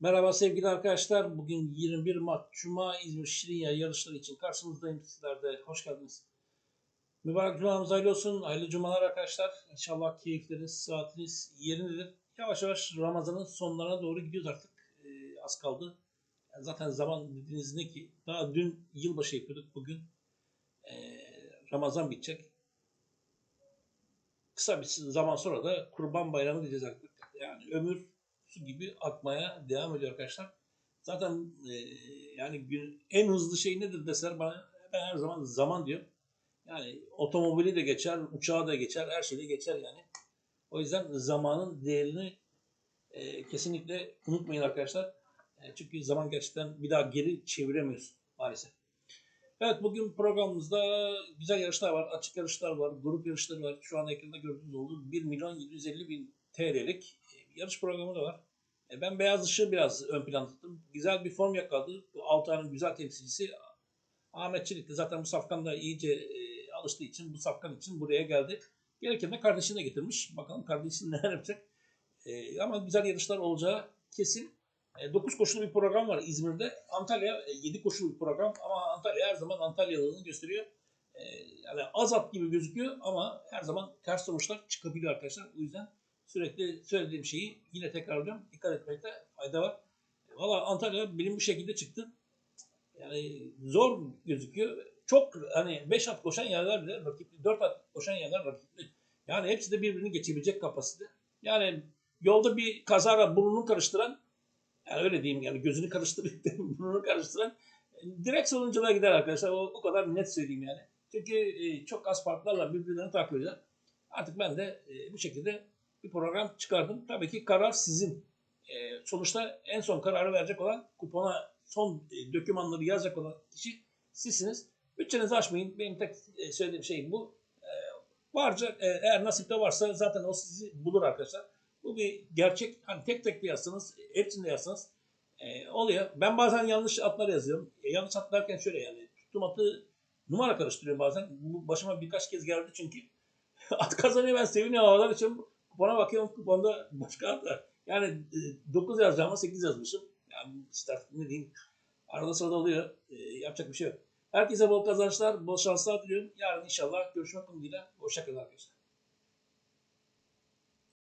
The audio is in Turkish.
Merhaba sevgili arkadaşlar. Bugün 21 Mart Cuma İzmir Şirinya yarışları için karşınızdayım. Sizler de hoş geldiniz. Mübarek cumanız hayırlı olsun. Hayırlı cumalar arkadaşlar. İnşallah keyifleriniz, saatiniz yerindedir. Yavaş yavaş Ramazan'ın sonlarına doğru gidiyoruz artık. Ee, az kaldı. Yani zaten zaman dediğiniz ne ki? Daha dün yılbaşı yapıyorduk. Bugün ee, Ramazan bitecek. Kısa bir zaman sonra da Kurban Bayramı diyeceğiz artık. Yani ömür su gibi akmaya devam ediyor arkadaşlar. Zaten e, yani gün, en hızlı şey nedir deseler bana ben her zaman zaman diyor. Yani otomobili de geçer, uçağı da geçer, her şeyi geçer yani. O yüzden zamanın değerini e, kesinlikle unutmayın arkadaşlar. E, çünkü zaman gerçekten bir daha geri çeviremiyorsun maalesef. Evet bugün programımızda güzel yarışlar var, açık yarışlar var, grup yarışları var. Şu an ekranda gördüğünüz olduğu 1 milyon 750 bin TL'lik bir yarış programı da var. E, Ben beyaz ışığı biraz ön plan tuttum. Güzel bir form yakaladı. Bu Altay'ın güzel temsilcisi Ahmet Çelik zaten bu safkanda iyice e, alıştığı için bu safkan için buraya geldi. Gelirken de kardeşini de getirmiş. Bakalım kardeşini neler yapacak. E, ama güzel yarışlar olacağı kesin. 9 koşulu bir program var İzmir'de. Antalya 7 koşulu bir program ama Antalya her zaman Antalyalılığını gösteriyor. E, yani az at gibi gözüküyor ama her zaman ters sonuçlar çıkabiliyor arkadaşlar. O yüzden sürekli söylediğim şeyi yine tekrarlıyorum. Dikkat etmekte fayda var. Valla Antalya benim bu şekilde çıktı. Yani zor gözüküyor. Çok hani 5 at koşan yerler bile rakipli, 4 at koşan yerler rakipli. Yani hepsi de birbirini geçebilecek kapasite. Yani yolda bir kazara burnunu karıştıran yani öyle diyeyim yani gözünü karıştırıp burnunu karıştıran direkt sonunculuğa gider arkadaşlar. O, o kadar net söyleyeyim yani. Çünkü e, çok az farklarla birbirlerini takip ediyorlar. Artık ben de e, bu şekilde bir program çıkardım. Tabii ki karar sizin. E, sonuçta en son kararı verecek olan kupona son e, dokümanları yazacak olan kişi sizsiniz. Bütçenizi aşmayın. Benim tek e, söylediğim şey bu. E, varca e, eğer nasipte varsa zaten o sizi bulur arkadaşlar. Bu bir gerçek. Hani tek tek de yazsanız, hepsini de yazsanız e, oluyor. Ben bazen yanlış atlar yazıyorum. E, yanlış at derken şöyle yani tuttuğum atı numara karıştırıyorum bazen. Bu başıma birkaç kez geldi çünkü. at kazanıyor ben seviniyorum havalar için kupona bakıyorum kuponda başka at var. Yani e, 9 yazacağıma 8 yazmışım. Yani işte ne diyeyim arada sırada oluyor. E, yapacak bir şey yok. Herkese bol kazançlar, bol şanslar diliyorum. Yarın inşallah görüşmek umuduyla. Hoşçakalın arkadaşlar.